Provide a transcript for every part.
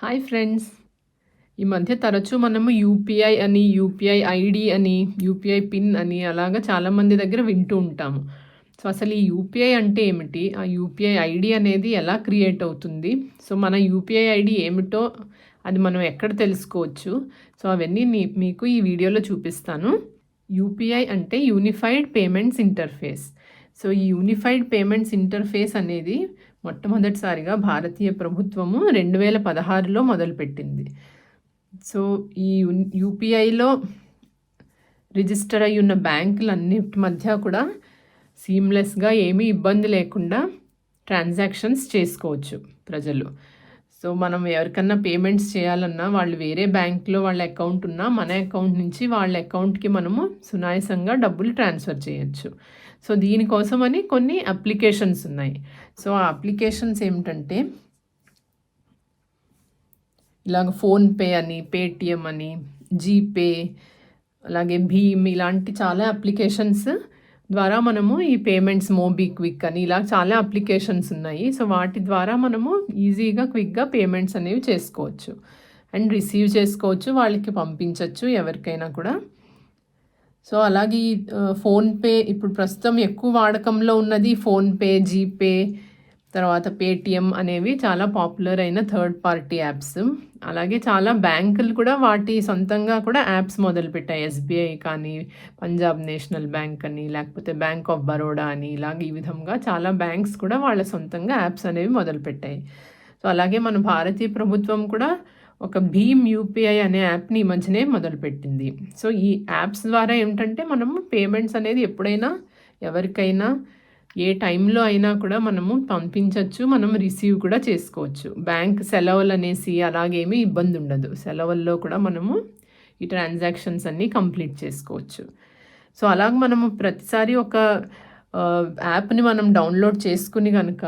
Hi friends. ఈ మధ్య తరచూ మనము యూపీఐ అని యూపీఐ ఐడి అని యూపీఐ పిన్ అని అలాగా చాలామంది దగ్గర వింటూ ఉంటాము. సో అసలు ఈ యూపీఐ అంటే ఏమిటి? ఆ యూపీఐ ఐడి అనేది ఎలా క్రియేట్ అవుతుంది? సో మన యూపీఐ ఐడి ఏమిటో అది మనం ఎక్కడ తెలుసుకోవచ్చు? సో అవన్నీ మీకు ఈ వీడియోలో చూపిస్తాను. యూపీఐ అంటే యూనిఫైడ్ పేమెంట్స్ ఇంటర్ఫేస్. సో ఈ యూనిఫైడ్ పేమెంట్స్ ఇంటర్ఫేస్ అనేది మొట్టమొదటిసారిగా భారతీయ ప్రభుత్వము రెండు వేల పదహారులో మొదలుపెట్టింది. సో ఈ యూపీఐలో రిజిస్టర్ అయి ఉన్న బ్యాంకులన్నిటి మధ్య కూడా సీమ్లెస్గా ఏమీ ఇబ్బంది లేకుండా ట్రాన్సాక్షన్స్ చేసుకోవచ్చు ప్రజలు. సో మనం ఎవరికన్నా పేమెంట్స్ చేయాలన్నా వాళ్ళు వేరే బ్యాంక్లో వాళ్ళ అకౌంట్ ఉన్నా మన అకౌంట్ నుంచి వాళ్ళ అకౌంట్కి మనము సునాయసంగా డబ్బులు ట్రాన్స్ఫర్ చేయొచ్చు. సో దీనికోసమని కొన్ని అప్లికేషన్స్ ఉన్నాయి. సో ఆ అప్లికేషన్స్ ఏమిటంటే ఇలాగ ఫోన్పే అని పేటిఎం అని జీపే అలాగే భీమ్ ఇలాంటి చాలా అప్లికేషన్స్ ద్వారా మనము ఈ పేమెంట్స్ మోబీ క్విక్ అని ఇలా చాలా అప్లికేషన్స్ ఉన్నాయి. సో వాటి ద్వారా మనము ఈజీగా క్విక్గా పేమెంట్స్ అనేవి చేసుకోవచ్చు. అండ్ రిసీవ్ చేసుకోవచ్చు వాళ్ళకి పంపించవచ్చు ఎవరికైనా కూడా. సో అలాగే ఫోన్పే uh, ఇప్పుడు ప్రస్తుతం ఎక్కువ వాడకంలో ఉన్నది ఫోన్పే జీపే తర్వాత పేటిఎం అనేవి చాలా పాపులర్ అయిన థర్డ్ పార్టీ యాప్స్ అలాగే చాలా బ్యాంకులు కూడా వాటి సొంతంగా కూడా యాప్స్ మొదలుపెట్టాయి. ఎస్బీఐ కానీ పంజాబ్ నేషనల్ బ్యాంక్ అని లేకపోతే బ్యాంక్ ఆఫ్ బరోడా అని ఇలాగ ఈ విధంగా చాలా బ్యాంక్స్ కూడా వాళ్ళ సొంతంగా యాప్స్ అనేవి మొదలుపెట్టాయి. సో అలాగే మన భారతీయ ప్రభుత్వం కూడా ఒక భీమ్ యూపీఐ అనే యాప్ని ఈ మధ్యనే మొదలుపెట్టింది. సో ఈ యాప్స్ ద్వారా ఏమిటంటే మనము పేమెంట్స్ అనేది ఎప్పుడైనా ఎవరికైనా ఏ టైంలో అయినా కూడా మనము పంపించవచ్చు మనం రిసీవ్ కూడా చేసుకోవచ్చు. బ్యాంక్ సెలవులు అనేసి అలాగేమీ ఇబ్బంది ఉండదు. సెలవుల్లో కూడా మనము ఈ ట్రాన్సాక్షన్స్ అన్నీ కంప్లీట్ చేసుకోవచ్చు. సో అలాగ మనము ప్రతిసారి ఒక యాప్ని మనం డౌన్లోడ్ చేసుకుని కనుక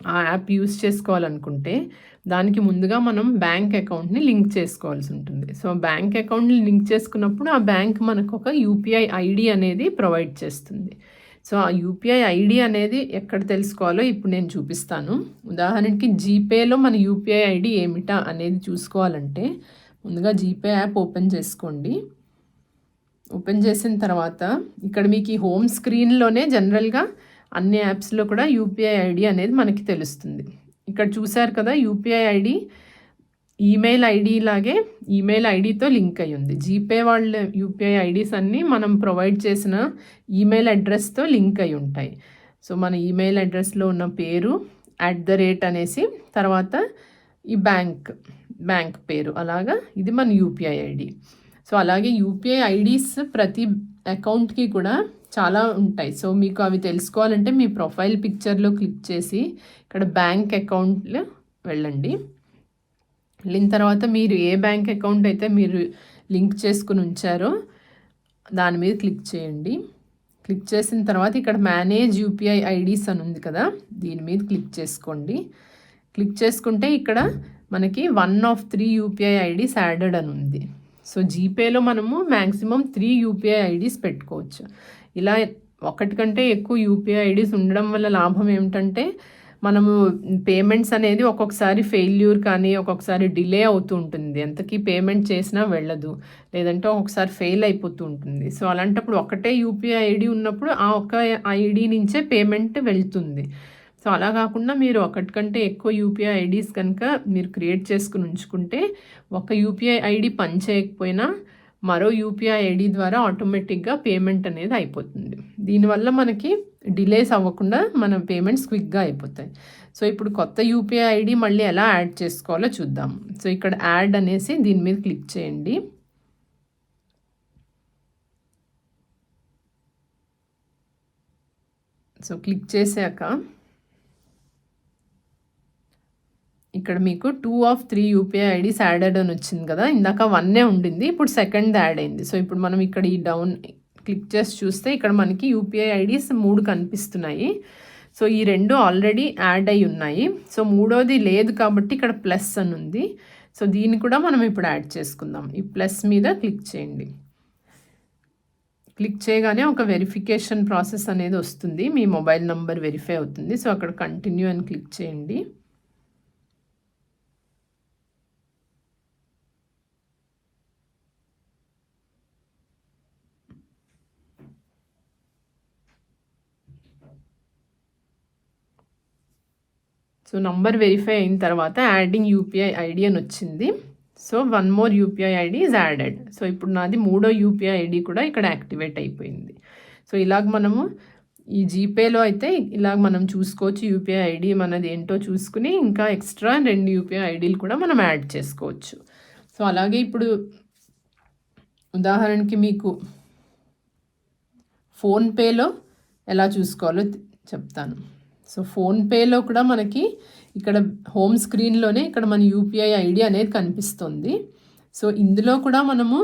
ఆ యాప్ యూస్ చేసుకోవాలనుకుంటే దానికి ముందుగా మనం బ్యాంక్ అకౌంట్ని లింక్ చేసుకోవాల్సి ఉంటుంది. సో బ్యాంక్ అకౌంట్ని లింక్ చేసుకున్నప్పుడు ఆ బ్యాంక్ మనకు ఒక యూపీఐ ఐడి అనేది ప్రొవైడ్ చేస్తుంది. సో ఆ యూపీఐ ఐడి అనేది ఎక్కడ తెలుసుకోవాలో ఇప్పుడు నేను చూపిస్తాను. ఉదాహరణకి జీపేలో మన యూపీఐ ఐడి ఏమిటా అనేది చూసుకోవాలంటే ముందుగా జీపే యాప్ ఓపెన్ చేసుకోండి. ఓపెన్ చేసిన తర్వాత ఇక్కడ మీకు ఈ హోమ్ స్క్రీన్లోనే జనరల్గా అన్ని యాప్స్లో కూడా యూపీఐ ఐడి అనేది మనకి తెలుస్తుంది. ఇక్కడ చూశారు కదా యూపీఐ ఐడి ఈమెయిల్ ఐడి లాగే ఈమెయిల్ ఐడితో లింక్ అయి ఉంది. జీపే వాళ్ళ యూపీఐ ఐడీస్ అన్నీ మనం ప్రొవైడ్ చేసిన ఈమెయిల్ అడ్రస్తో లింక్ అయి ఉంటాయి. సో మన ఈమెయిల్ అడ్రస్లో ఉన్న పేరు అట్ ద రేట్ అనేసి తర్వాత ఈ బ్యాంక్ బ్యాంక్ పేరు. అలాగా ఇది మన యూపీఐ ఐడి. సో అలాగే యూపీఐ ఐడీస్ ప్రతి అకౌంట్కి కూడా చాలా ఉంటాయి. సో మీకు అవి తెలుసుకోవాలంటే మీ ప్రొఫైల్ పిక్చర్లో క్లిక్ చేసి ఇక్కడ బ్యాంక్ అకౌంట్లో వెళ్ళండి. వెళ్ళిన తర్వాత మీరు ఏ బ్యాంక్ అకౌంట్ అయితే మీరు లింక్ చేసుకుని ఉంచారో దాని మీద క్లిక్ చేయండి. క్లిక్ చేసిన తర్వాత ఇక్కడ మేనేజ్ యూపీఐ ఐడీస్ అని ఉంది కదా దీని మీద క్లిక్ చేసుకోండి. క్లిక్ చేసుకుంటే ఇక్కడ మనకి one of three UPI IDs added అని ఉంది. సో జీపేలో మనము మ్యాక్సిమం త్రీ యూపీఐ ఐడీస్ పెట్టుకోవచ్చు. ఇలా ఒకటి కంటే ఎక్కువ యూపీఐ ఐడీస్ ఉండడం వల్ల లాభం ఏమిటంటే మనము పేమెంట్స్ అనేది ఒక్కొక్కసారి ఫెయిల్యూర్ కానీ ఒక్కొక్కసారి డిలే అవుతూ ఉంటుంది. ఎంతకీ పేమెంట్ చేసినా వెళ్ళదు. లేదంటే ఒక్కొక్కసారి ఫెయిల్ అయిపోతూ ఉంటుంది. సో అలాంటప్పుడు ఒకటే యూపీఐ ఐడి ఉన్నప్పుడు ఆ ఒక్క ఐడి నుంచే పేమెంట్ వెళ్తుంది. సో అలా కాకుండా మీరు ఒకటి కంటే ఎక్కువ యూపీఐ ఐడీస్ కనుక మీరు క్రియేట్ చేసుకుని ఉంచుకుంటే ఒక యూపీఐ ఐడి పని చేయకపోయినా మరో యూపీఐ ఐడి ద్వారా ఆటోమేటిక్గా పేమెంట్ అనేది అయిపోతుంది. దీనివల్ల మనకి డిలేస్ అవ్వకుండా మన పేమెంట్స్ క్విక్గా అయిపోతాయి. సో ఇప్పుడు కొత్త యూపీఐ ఐడి మళ్ళీ ఎలా యాడ్ చేసుకోవాలో చూద్దాం. సో ఇక్కడ యాడ్ అనేసి దీని మీద క్లిక్ చేయండి. సో క్లిక్ చేశాక ఇక్కడ మీకు two of three UPI IDs added అని వచ్చింది కదా. ఇందాక వన్నే ఉండింది ఇప్పుడు సెకండ్ యాడ్ అయింది. సో ఇప్పుడు మనం ఇక్కడ ఈ డౌన్ క్లిక్ చేసి చూస్తే ఇక్కడ మనకి యూపీఐ ఐడీస్ మూడు కనిపిస్తున్నాయి. సో ఈ రెండు ఆల్రెడీ యాడ్ అయి ఉన్నాయి. సో మూడోది లేదు కాబట్టి ఇక్కడ ప్లస్ అని ఉంది. సో దీన్ని కూడా మనం ఇప్పుడు యాడ్ చేసుకుందాం. ఈ ప్లస్ మీద క్లిక్ చేయండి. క్లిక్ చేయగానే ఒక వెరిఫికేషన్ ప్రాసెస్ అనేది వస్తుంది. మీ మొబైల్ నంబర్ వెరిఫై అవుతుంది. సో అక్కడ కంటిన్యూ అని క్లిక్ చేయండి. సో నంబర్ వెరిఫై అయిన తర్వాత యాడింగ్ యూపీఐ ఐడి అని వచ్చింది. So one more UPI ID is added so ఇప్పుడు నాది మూడో యూపీఐ ఐడి కూడా ఇక్కడ యాక్టివేట్ అయిపోయింది. సో ఇలాగ మనము ఈ జీపేలో అయితే ఇలాగ మనం చూసుకోవచ్చు యూపీఐ ఐడి మనది ఏంటో చూసుకుని ఇంకా ఎక్స్ట్రా రెండు యూపీఐ ఐడీలు కూడా మనం యాడ్ చేసుకోవచ్చు. సో అలాగే ఇప్పుడు ఉదాహరణకి మీకు ఫోన్పేలో ఎలా చూసుకోవాలో చెప్తాను. సో ఫోన్పేలో కూడా మనకి ఇక్కడ హోమ్ స్క్రీన్లోనే ఇక్కడ మన యూపీఐ ఐడి అనేది కనిపిస్తుంది. సో ఇందులో కూడా మనము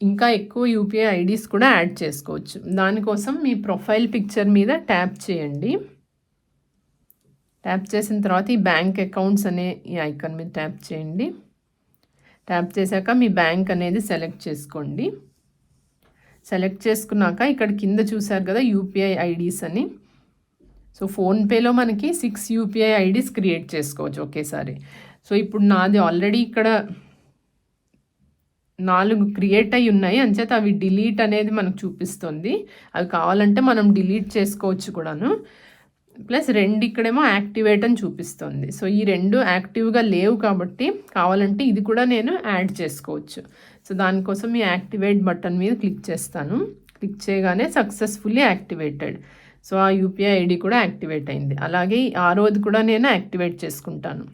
ఇంకా ఎక్కువ యూపీఐ ఐడీస్ కూడా యాడ్ చేసుకోవచ్చు. దానికోసం మీ ప్రొఫైల్ పిక్చర్ మీద ట్యాప్ చేయండి. ట్యాప్ చేసిన తర్వాత ఈ బ్యాంక్ అకౌంట్స్ అనే ఈ ఐకాన్ మీద ట్యాప్ చేయండి. ట్యాప్ చేశాక మీ బ్యాంక్ అనేది సెలెక్ట్ చేసుకోండి. సెలెక్ట్ చేసుకున్నాక ఇక్కడ కింద చూసారు కదా యూపీఐ ఐడీస్ అని. సో ఫోన్పేలో మనకి సిక్స్ యూపీఐ ఐడీస్ క్రియేట్ చేసుకోవచ్చు ఒకేసారి. సో ఇప్పుడు నాది ఆల్రెడీ ఇక్కడ నాలుగు క్రియేట్ అయి ఉన్నాయి. అంచేత అవి డిలీట్ అనేది మనకు చూపిస్తుంది. అవి కావాలంటే మనం డిలీట్ చేసుకోవచ్చు కూడాను. ప్లస్ రెండు ఇక్కడేమో యాక్టివేట్ అని చూపిస్తుంది. సో ఈ రెండు యాక్టివ్గా లేవు కాబట్టి కావాలంటే ఇది కూడా నేను యాడ్ చేసుకోవచ్చు. సో దానికోసం ఈ యాక్టివేట్ బటన్ మీద క్లిక్ చేస్తాను. క్లిక్ చేయగానే సక్సెస్ఫుల్లీ యాక్టివేటెడ్ సో ఆ యూపీఐ ఐడి కూడా యాక్టివేట్ అయింది. అలాగే ఆ రోజు కూడా నేను యాక్టివేట్ చేసుకుంటాను.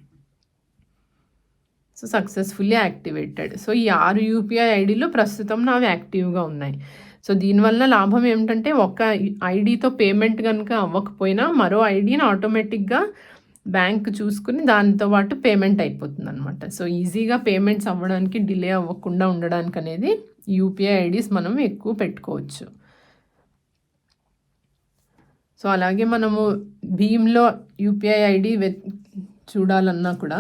So successfully activated. సో ఈ ఆరు యూపీఐ ఐడీలు ప్రస్తుతం నావి యాక్టివ్గా ఉన్నాయి. సో దీనివల్ల లాభం ఏమిటంటే ఒక ఐడితో పేమెంట్ కనుక అవ్వకపోయినా మరో ఐడిని ఆటోమేటిక్గా బ్యాంక్ చూసుకుని దానితో పాటు పేమెంట్ అయిపోతుంది అనమాట సో ఈజీగా పేమెంట్స్ అవ్వడానికి డిలే అవ్వకుండా ఉండడానికి అనేది యూపీఐ ఐడీస్ మనం ఎక్కువ పెట్టుకోవచ్చు. సో అలాగే మనము భీమ్లో యూపీఐ ఐడి చూడాలన్నా కూడా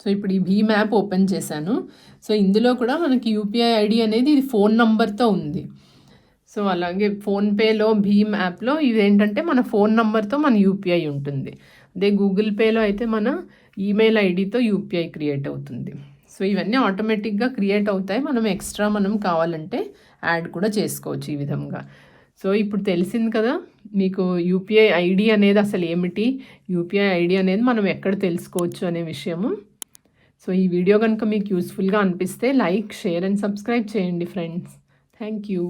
సో ఇప్పుడు ఈ భీమ్ యాప్ ఓపెన్ చేశాను. సో ఇందులో కూడా మనకి యూపీఐ ఐడి అనేది ఇది ఫోన్ నంబర్తో ఉంది. సో అలాగే ఫోన్పేలో భీమ్ యాప్లో ఇదేంటంటే మన ఫోన్ నంబర్తో మన యూపీఐ ఉంటుంది. అదే గూగుల్ పేలో అయితే మన ఈమెయిల్ ఐడితో యూపీఐ క్రియేట్ అవుతుంది. సో ఇవన్నీ ఆటోమేటిక్గా క్రియేట్ అవుతాయి. మనం ఎక్స్ట్రా మనం కావాలంటే యాడ్ కూడా చేసుకోవచ్చు ఈ విధంగా. సో ఇప్పుడు తెలిసింది కదా మీకు యూపీఐ ఐడి అనేది అసలు ఏమిటి? యూపీఐ ఐడి అనేది మనం ఎక్కడ తెలుసుకోవచ్చు అనే విషయము. సో ఈ వీడియో కనుక మీకు యూస్ఫుల్గా అనిపిస్తే లైక్ షేర్ అండ్ సబ్స్క్రైబ్ చేయండి ఫ్రెండ్స్. Thank you.